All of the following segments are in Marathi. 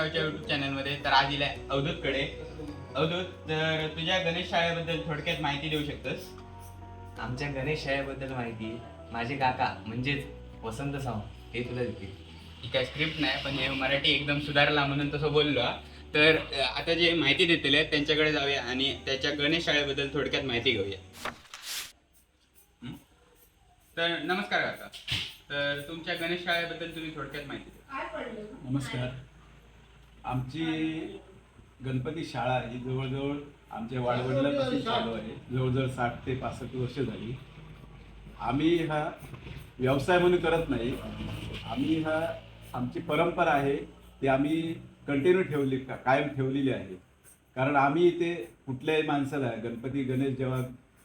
गावच्या युट्यूब चॅनलमध्ये तर आज इला अवधूतकडे. अवधूत तर तुझ्या गणेश शाळेबद्दल थोडक्यात माहिती देऊ शकतोस? आमच्या गणेश शाळेबद्दल माहिती माझे काका म्हणजेच वसंत सावंत हे तुला देतील. ही काय स्क्रिप्ट नाही पण हे मराठी एकदम सुधारला म्हणून तसं बोललो हा. तर अं, आता जे माहिती देतले आहेत त्यांच्याकडे जाऊया आणि त्याच्या गणेश शाळेबद्दल थोडक्यात माहिती घेऊया. हं? तर नमस्कार काका. तर तुमच्या गणेश शाळेबद्दल तुम्ही थोडक्यात माहिती द्या. नमस्कार. आमची गणपती शाळा ही जवळजवळ आमच्या वाडवडिलांपासून चालू आहे. जवळजवळ साठ ते पासष्ट वर्ष झाली. आम्ही हा व्यवसाय म्हणून करत नाही. आम्ही हा आमची परंपरा आहे ती आम्ही कंटिन्यू ठेवली का कायम ठेवलेली आहे. कारण आम्ही इथे कुठल्याही माणसाला गणपती गणेश जेव्हा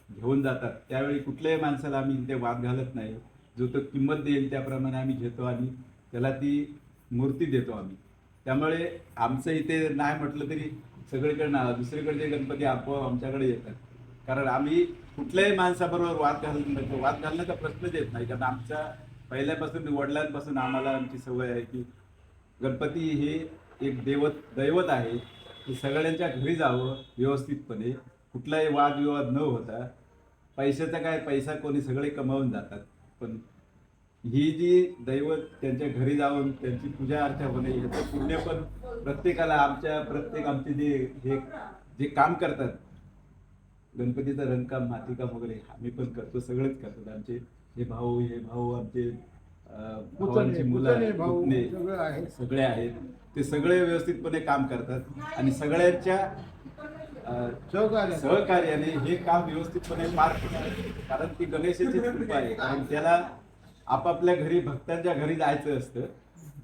घेऊन जातात त्यावेळी कुठल्याही माणसाला आम्ही इथे वाद घालत नाही. जो तो किंमत देईल त्याप्रमाणे आम्ही घेतो आणि त्याला ती मूर्ती देतो आम्ही. त्यामुळे आमचं इथे नाही म्हटलं तरी सगळीकडे ना दुसरीकडचे गणपती आपोआप आमच्याकडे येतात. कारण आम्ही कुठल्याही माणसाबरोबर वाद घाल वाद घालण्याचा प्रश्नच येत नाही. कारण आमच्या पहिल्यापासून वडिलांपासून आम्हाला आमची सवय आहे की गणपती हे एक देवत दैवत आहे. की सगळ्यांच्या घरी जावं व्यवस्थितपणे. कुठलाही वादविवाद न होता. पैशाचा काय पैसा कोणी सगळे कमावून जातात. पण ही जी दैवत त्यांच्या घरी जाऊन त्यांची पूजा अर्चा होणे याचं पुण्य पण प्रत्येकाला आमच्या प्रत्येक आमचे जे हे जे काम करतात. गणपतीचं रंगकाम मातीकाम वगैरे आम्ही पण करतो सगळेच करतात आमचे. हे भाऊ हे भाऊ आमचे भावांची मुलं सगळे आहेत. सगळे आहेत. ते सगळे व्यवस्थितपणे काम करतात आणि सगळ्यांच्या सहकार्याने. हे काम व्यवस्थितपणे पार पडतं कारण ती गणेशाची कृपा आहे. कारण त्याला आपापल्या घरी भक्तांच्या घरी जायचं असतं.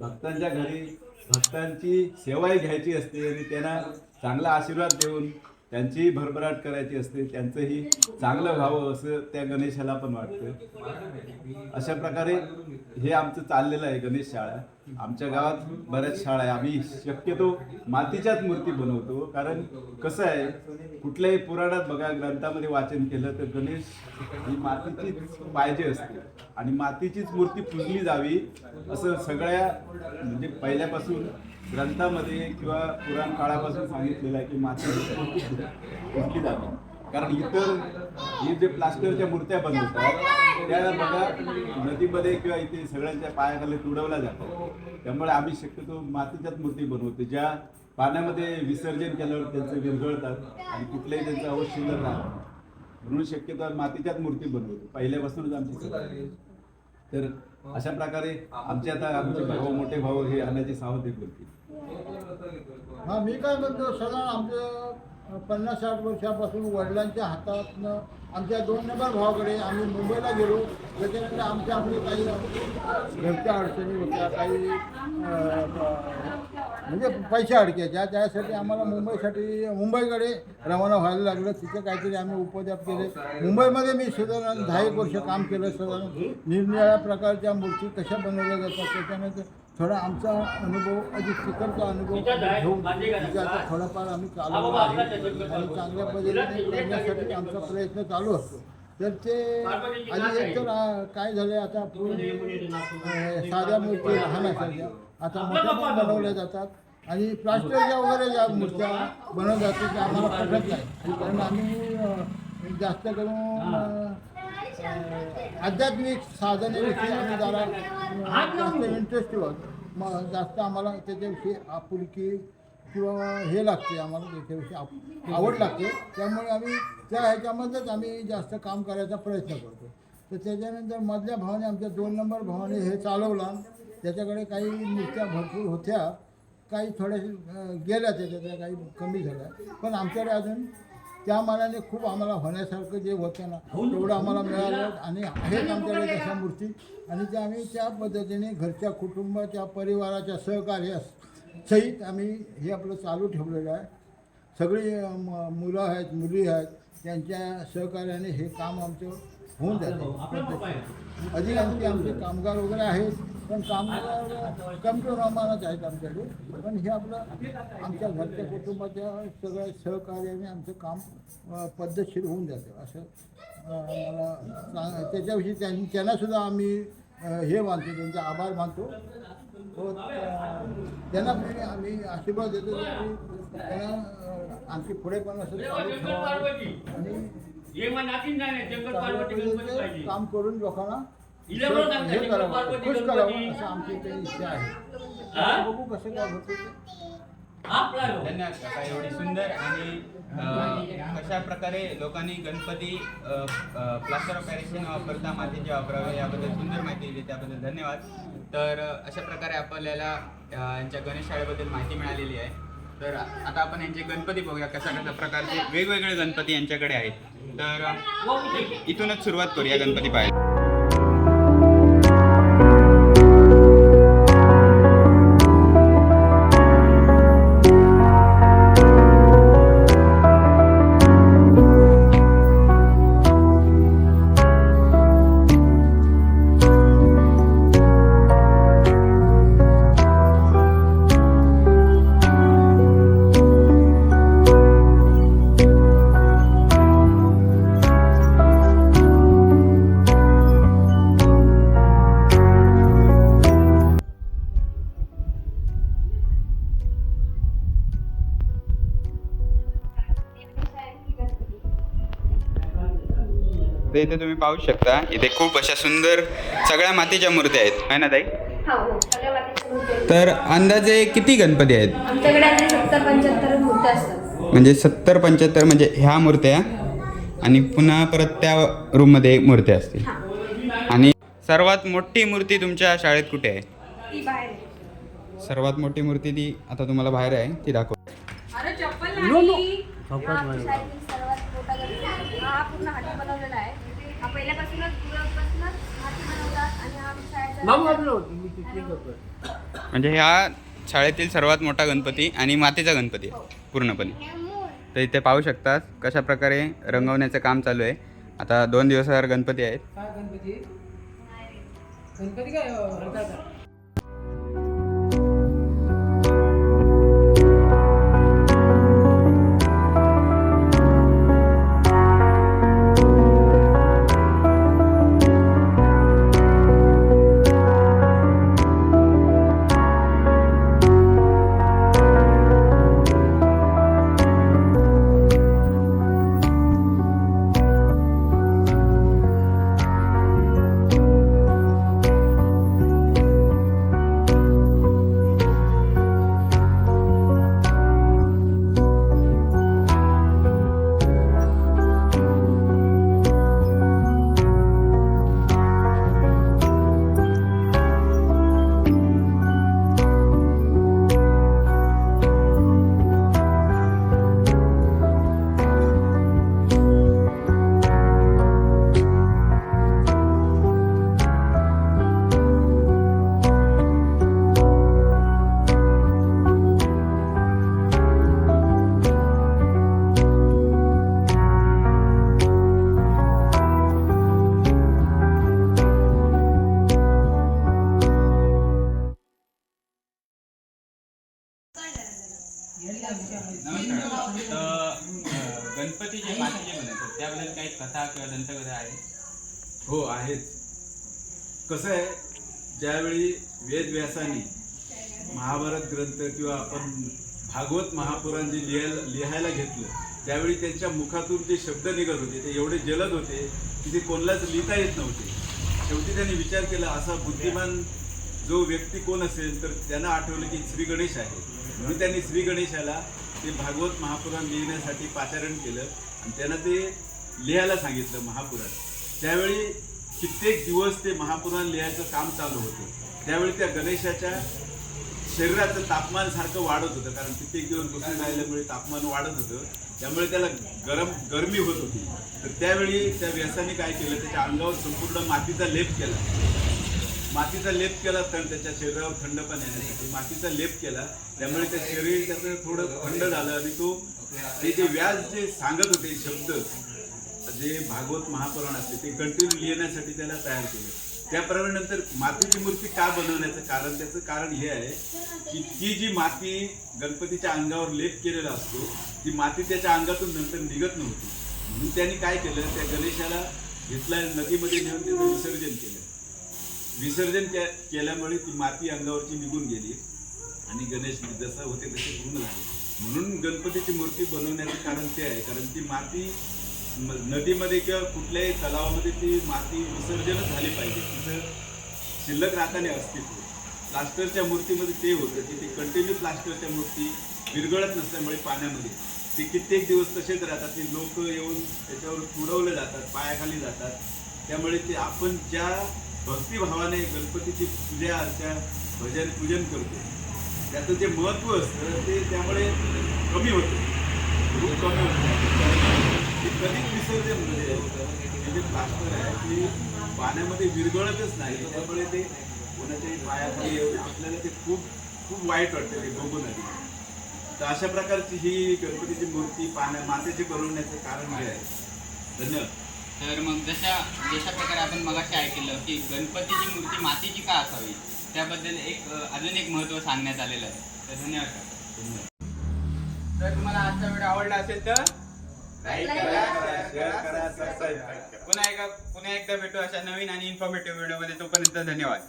भक्तांच्या घरी भक्तांची सेवाही घ्यायची असते आणि त्यांना चांगला आशीर्वाद देऊन त्यांचीही भरभराट करायची असते त्यांचंही चांगलं व्हावं असं त्या गणेशाला पण वाटतं. अशा प्रकारे हे आमचं चाललेलं आहे गणेश शाळा. आमच्या गावात बऱ्याच शाळा आहे. आम्ही शक्यतो मातीच्याच मूर्ती बनवतो कारण कसं आहे कुठल्याही पुराणात बघा ग्रंथामध्ये वाचन केलं तर गणेश ही मातीचीच पाहिजे असते. आणि मातीचीच मूर्ती पूजली जावी असं सगळ्या म्हणजे पहिल्यापासून ग्रंथामध्ये किंवा पुराण काळापासून सांगितलेलं आहे की माती मूर्ती जाते. कारण इतर ही जे प्लास्टरच्या मूर्त्या बनवतात त्या बघा नदीमध्ये किंवा इथे सगळ्यांच्या पायाखाली तुडवल्या जातात. त्यामुळे आम्ही शक्यतो मातीच्याच मूर्ती बनवतो ज्या पाण्यामध्ये विसर्जन केल्यावर त्यांचं विरघळतात आणि कुठलंही त्यांचं अवश्य शिल्लक म्हणून शक्यतो मातीच्याच मूर्ती बनवतो. पहिल्यापासूनच आमची तर अशा प्रकारे आमचे आता आमचे भाऊ मोठे भाऊ हे आणायचे सावध एक बोलतील. हा मी काय म्हणतो सदा आमच्या पन्नास साठ वर्षापासून वडिलांच्या हातातनं आमच्या दोन नंबर भावाकडे आम्ही मुंबईला गेलो. त्याच्यानंतर आमच्या आपली काही घरच्या अडचणी होत्या काही म्हणजे पैसे अडकायच्या त्यासाठी आम्हाला मुंबईसाठी मुंबईकडे रवाना व्हायला लागलं. तिथे काहीतरी आम्ही उपद्याप केले. मुंबईमध्ये मी साधारण दहा एक वर्ष काम केलं. साधारण निरनिराळ्या प्रकारच्या मूर्ती कशा बनवल्या जातात त्याच्यानंतर थोडा आमचा अनुभव अधिक तिकडचा अनुभव घेऊन आता थोडाफार आम्ही चालू आहे. आणि चांगल्या पद्धतीने करण्यासाठी आमचा प्रयत्न चालू असतो तर ते आधी एक तर काय झालं आता पूर्ण साध्या मूर्ती लहान असायच्या आता मोठ्या पण बनवल्या जातात. आणि प्लास्टरच्या वगैरे ज्या मूर्त्या बनवल्या जातात त्या आम्हाला पटत नाही. कारण आम्ही जास्त करून आध्यात्मिक साधनेविषयी आम्ही जरा जास्त इंटरेस्ट आहोत मग जास्त आम्हाला त्याच्याविषयी आपुलकी किंवा हे लागते आम्हाला त्याच्याविषयी आवड लागते. त्यामुळे आम्ही त्या ह्याच्यामध्येच आम्ही जास्त काम करायचा प्रयत्न करतो. तर त्याच्यानंतर मधल्या भावाने आमच्या दोन नंबर भावाने हे चालवला. त्याच्याकडे काही मूर्त्या भरपूर होत्या. काही थोड्याशा गेल्या त्याच्या त्या काही कमी झाल्या. पण आमच्याकडे अजून त्या मानाने खूप आम्हाला होण्यासारखं जे होतं ना तेवढं आम्हाला मिळालं आणि आहेत आमच्याकडे तशा मूर्ती. आणि त्या आम्ही त्या पद्धतीने घरच्या कुटुंबाच्या परिवाराच्या सहकार्यास सहित आम्ही हे आपलं चालू ठेवलेलं आहे. सगळी मुलं आहेत मुली आहेत त्यांच्या सहकार्याने हे काम आमचं होऊन जाते. अधिकांशी आमचे कामगार वगैरे आहेत. पण कामगार कमी प्रमाणात आहेत आमच्याकडे. पण हे आपलं आमच्या घरच्या कुटुंबाच्या सगळ्या सहकार्याने आमचं काम पद्धतशीर होऊन जातं. असं मला त्याच्याविषयी त्यां त्यांनासुद्धा आम्ही हे मानतो त्यांचे आभार मानतो. तो अ, त्यांना मी आम्ही आशीर्वाद देतो की त्यांना आणखी पुढे पण असं आणि काम करून लोकांना हे करावं खुश करावं असं आमची काही इच्छा आहे. बघू कसं काय होतं ते. धन्यवाद काका एवढी सुंदर आणि अ, कशा प्रकारे लोकांनी गणपती प्लास्टर ऑफ पॅरिस न वापरता मातीचे वापरावे याबद्दल सुंदर माहिती दिली त्याबद्दल धन्यवाद. तर अ, अशा प्रकारे आपल्याला अ, यांच्या गणेश शाळेबद्दल माहिती मिळालेली आहे. तर आता आपण यांचे गणपती बघूया कशा कशा प्रकारचे वेगवेगळे गणपती यांच्याकडे आहेत. तर अ, इथूनच सुरुवात करूया गणपती पाहायला. तर इथे तुम्ही पाहू शकता इथे खूप अशा सुंदर सगळ्या मातीच्या मूर्त्या आहेत. है ना ताई? हो हो. सगळ्या मातीच्या मूर्ती आहेत. तर अंदाजे किती गणपती आहेत? म्हणजे सत्तर पंच्याहत्तर म्हणजे ह्या मूर्त्या आणि पुन्हा परत त्या रूममध्ये मूर्त्या असतील. हा. आणि सर्वात मोठी मूर्ती तुमच्या शाळेत कुठे आहे? ती बाहेर आहे. सर्वात मोठी मूर्ती ती आता तुम्हाला बाहेर आहे ती दाखव. अरे चप्पल नाही. पहिल्यापासूनच पूर्वीपासूनच हाती बनवतात आणि हा आमच्या शाळेचा म्हणजे ह्या शाळेतील सर्वात मोठा गणपती आणि मातीचा गणपती आहे पूर्णपणे. तर इथे पाहू शकतात कशा प्रकारे रंगवण्याचं काम चालू आहे. आता दोन दिवसावर गणपती आहेत. नमस्कार हो आहेच. कसं आहे ज्यावेळी वेदव्यासाने महाभारत ग्रंथ किंवा आपण भागवत महापुराण जे लिहायला लिहायला घेतलं त्यावेळी त्यांच्या मुखातून जे शब्द निघत होते ते एवढे जलद होते की ते कोणालाच लिहिता येत नव्हते. शेवटी त्यांनी विचार केला असा बुद्धिमान जो व्यक्ती कोण असेल तर त्यांना आठवलं की श्री गणेश आहे. म्हणून त्यांनी श्री गणेशाला ते भागवत महापुराण लिहिण्यासाठी पाचारण केलं आणि त्यांना ते लिहायला सांगितलं महापुराण. त्यावेळी कित्येक दिवस ते महापुराण लिहायचं काम चालू होतं. त्यावेळी त्या गणेशाच्या शरीराचं तापमान सारखं वाढत होतं कारण कित्येक दिवस बसून राहिल्यामुळे तापमान वाढत होतं. त्यामुळे त्याला गरम गरमी होत होती. तर त्यावेळी त्या व्यासाने काय केलं त्याच्या अंगावर संपूर्ण मातीचा लेप केला. मातीचा लेप केला तर त्याच्या शरीरावर थंडपण येण्यासाठी. मातीचा लेप केला त्यामुळे त्या शरीर त्याचं थोडं थंड झालं आणि तो ते जे व्यास जे सांगत होते शब्द जे भागवत महापुराण असते ते कंटिन्यू लिहिण्यासाठी त्याला तयार केलं. त्याप्रमाणे नंतर मातीची मूर्ती का बनवण्याचं कारण त्याचं कारण हे आहे की ती जी माती गणपतीच्या अंगावर लेप केलेला असतो ती माती त्याच्या अंगातून नंतर निघत नव्हती. म्हणून त्यांनी काय केलं त्या गणेशाला घेतला नदीमध्ये नेऊन त्याचं विसर्जन केलं. विसर्जन के केल्यामुळे ती माती अंगावरची निघून गेली आणि गणेश जसं होते तसे पूर्ण झाले. म्हणून गणपतीची मूर्ती बनवण्याचं कारण ते आहे कारण ती माती नदीमध्ये किंवा कुठल्याही तलावामध्ये ती माती विसर्जनच झाली पाहिजे. तिथं शिल्लक राहताने अस्तित्व. प्लास्टरच्या मूर्तीमध्ये ते होतं. की ते कंटिन्यू प्लास्टरच्या मूर्ती विरघळत नसल्यामुळे पाण्यामध्ये. ते कित्येक दिवस तसेच राहतात. ते लोक येऊन त्याच्यावर तुडवले जातात पायाखाली जातात. त्यामुळे ते आपण ज्या भक्तिभावाने गणपतीची पूजा अर्चा भजन पूजन करतो त्याचं जे महत्त्व असतं ते त्यामुळे कमी होतं. खूप कमी होतं. ते कधीच विसर्जन म्हणजे. हे जे प्लास्टर आहे ते पाण्यामध्ये विरघळतच नाही. त्यामुळे ते कोणाच्याही पायाखाली येऊन आपल्याला ते खूप खूप वाईट वाटतं ते बघून आधी. तर अशा प्रकारची ही गणपतीची मूर्ती पाण्या मातेची बनवण्याचं कारण हे आहे. धन्यवाद. तर मग जशा जशा प्रकारे आपण मगाशी ऐकलं की गणपतीची मूर्ती मातीची का असावी? त्याबद्दल एक अजून एक महत्त्व सांगण्यात आलेलं आहे. तर. धन्यवाद. तर तुम्हाला आजचा व्हिडिओ आवडला असेल तर लाईक करा करा, शेअर करा सबस्क्राईब करा. पुन्हा एकदा पुन्हा एकदा भेटू अशा नवीन आणि इन्फॉर्मेटिव्ह व्हिडिओमध्ये तोपर्यंत धन्यवाद.